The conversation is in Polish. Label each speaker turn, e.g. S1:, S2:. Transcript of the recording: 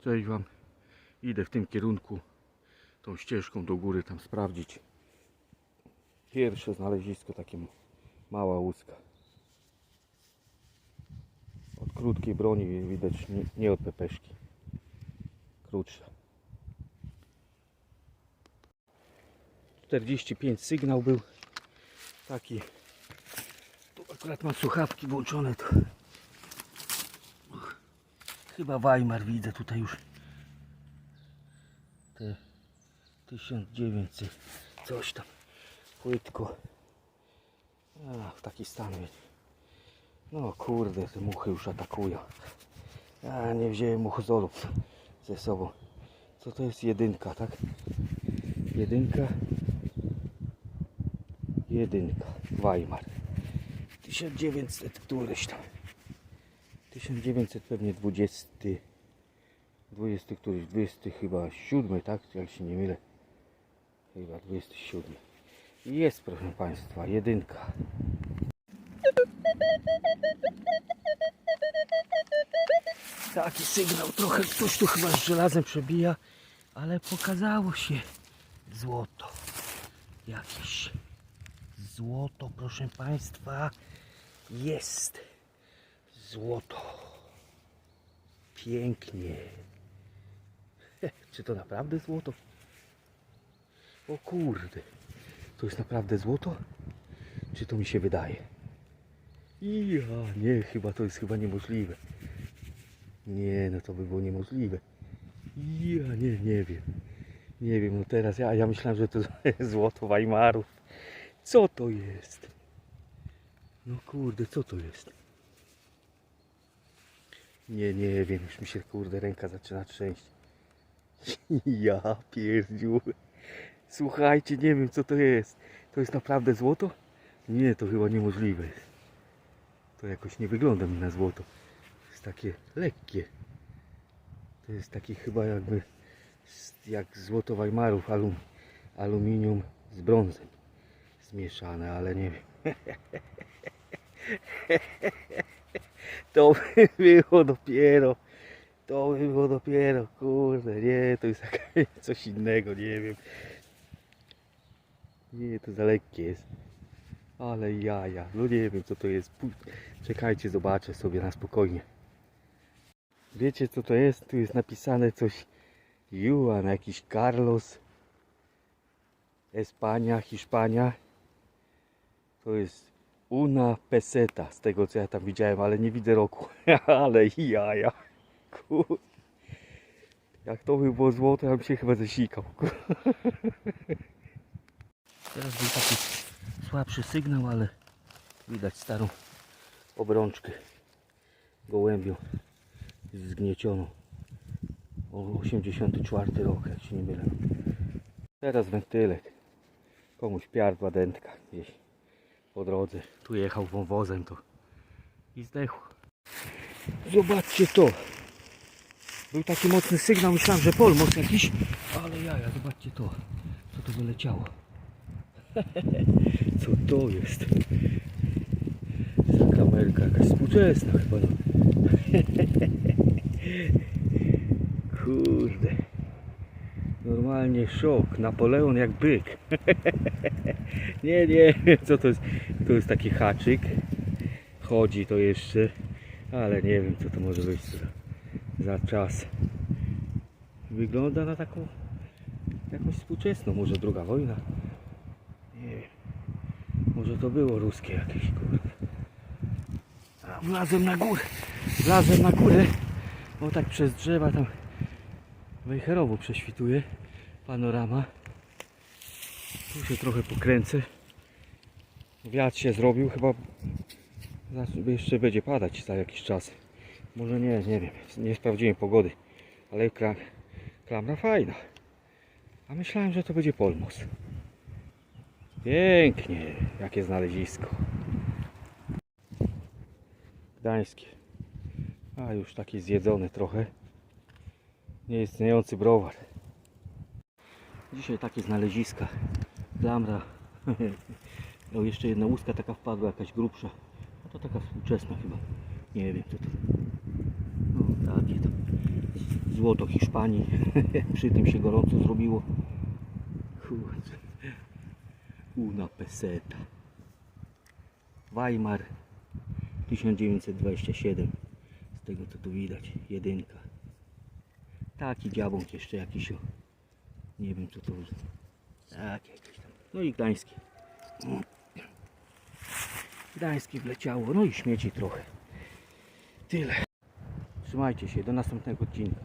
S1: Cześć Wam. Idę w tym kierunku, tą ścieżką do góry tam sprawdzić. Pierwsze znalezisko, takie mała łuska. Od krótkiej broni widać nie, nie od pepeszki. Krótsza. 45 sygnał był taki. Tu akurat mam słuchawki włączone. To Chyba Weimar widzę tutaj już. Te 1900 coś tam. Płytko. A, w taki stan wiecie. No kurde, te muchy już atakują. Ja nie wziąłem muchozolów ze sobą. Co to jest jedynka, tak? Jedynka. Jedynka. Weimar. 1900 któryś tam. 1900 pewnie 20 20 któryś 20 chyba 7 tak? Jak się nie mylę. Chyba 27 I jest proszę Państwa jedynka. Taki sygnał trochę ktoś tu chyba z żelazem przebija ale pokazało się złoto. Jakieś złoto proszę Państwa jest Złoto. Pięknie. Czy to naprawdę złoto? O kurde. To jest naprawdę złoto? Czy to mi się wydaje? Ja, nie, chyba to jest chyba niemożliwe. Nie, no to by było niemożliwe. Ja, nie, nie wiem. Nie wiem, no teraz ja, ja myślałem, że to złoto Weimarów. Co to jest? No kurde, co to jest? Nie, nie wiem, już mi się kurde ręka zaczyna trzęść. Ja pierdziu. Słuchajcie, nie wiem co to jest. To jest naprawdę złoto? Nie, to chyba niemożliwe. To jakoś nie wygląda mi na złoto. To jest takie lekkie. To jest taki chyba jakby jak złoto Weimarów, alum, aluminium z brązem zmieszane, ale nie wiem. To by było dopiero. To by było dopiero, kurde, nie, to jest coś innego, nie wiem. Nie, to za lekkie jest. Ale jaja, no nie wiem co to jest. Czekajcie, zobaczę sobie na spokojnie. Wiecie co to jest? Tu jest napisane coś Juan, jakiś Carlos. Espania, Hiszpania. To jest Una peseta, z tego co ja tam widziałem, ale nie widzę roku. ale jaja. Kur... Jak to by było złoto, ja bym się chyba zesikał. Teraz był taki słabszy sygnał, ale widać starą obrączkę gołębią zgniecioną. O 84 rok, jak się nie mylę. Teraz wentylek. Komuś piardła dętka gdzieś po drodze. Tu jechał wąwozem to i zdechł. Zobaczcie to. Był taki mocny sygnał, myślałem, że polmos jakiś, ale jaja, zobaczcie to. Co to wyleciało. Co to jest? Za kamerka jakaś współczesna chyba. No. Kurde. Normalnie szok. Napoleon jak byk. Nie, nie, co to jest? To jest taki haczyk. Chodzi to jeszcze, ale nie wiem co to może być za, za czas. Wygląda na taką jakąś współczesną, może druga wojna. Nie wiem. Może to było ruskie jakieś kurde. A wlazłem na górę. Wlazłem na górę. O tak przez drzewa tam wejherowo prześwituje panorama. Tu się trochę pokręcę. Wiatr się zrobił, chyba jeszcze będzie padać za jakiś czas. Może nie, nie wiem, nie sprawdziłem pogody, ale kla, klamra fajna. A myślałem, że to będzie polmos. Pięknie, jakie znalezisko. Gdańskie. A już taki zjedzony trochę. Nieistniejący browar. Dzisiaj takie znaleziska. Klamra. No jeszcze jedna łuska taka wpadła, jakaś grubsza. No to taka współczesna chyba. Nie wiem co to. No takie to. Złoto Hiszpanii. Przy tym się gorąco zrobiło. Kurczę. Una peseta. Weimar 1927. Z tego co tu widać. Jedynka. Taki dziabąk jeszcze jakiś. Nie wiem co to jest. Tak, jakieś tam. No i gdański. Gdańskie wleciało. No i śmieci trochę. Tyle. Trzymajcie się. Do następnego odcinka.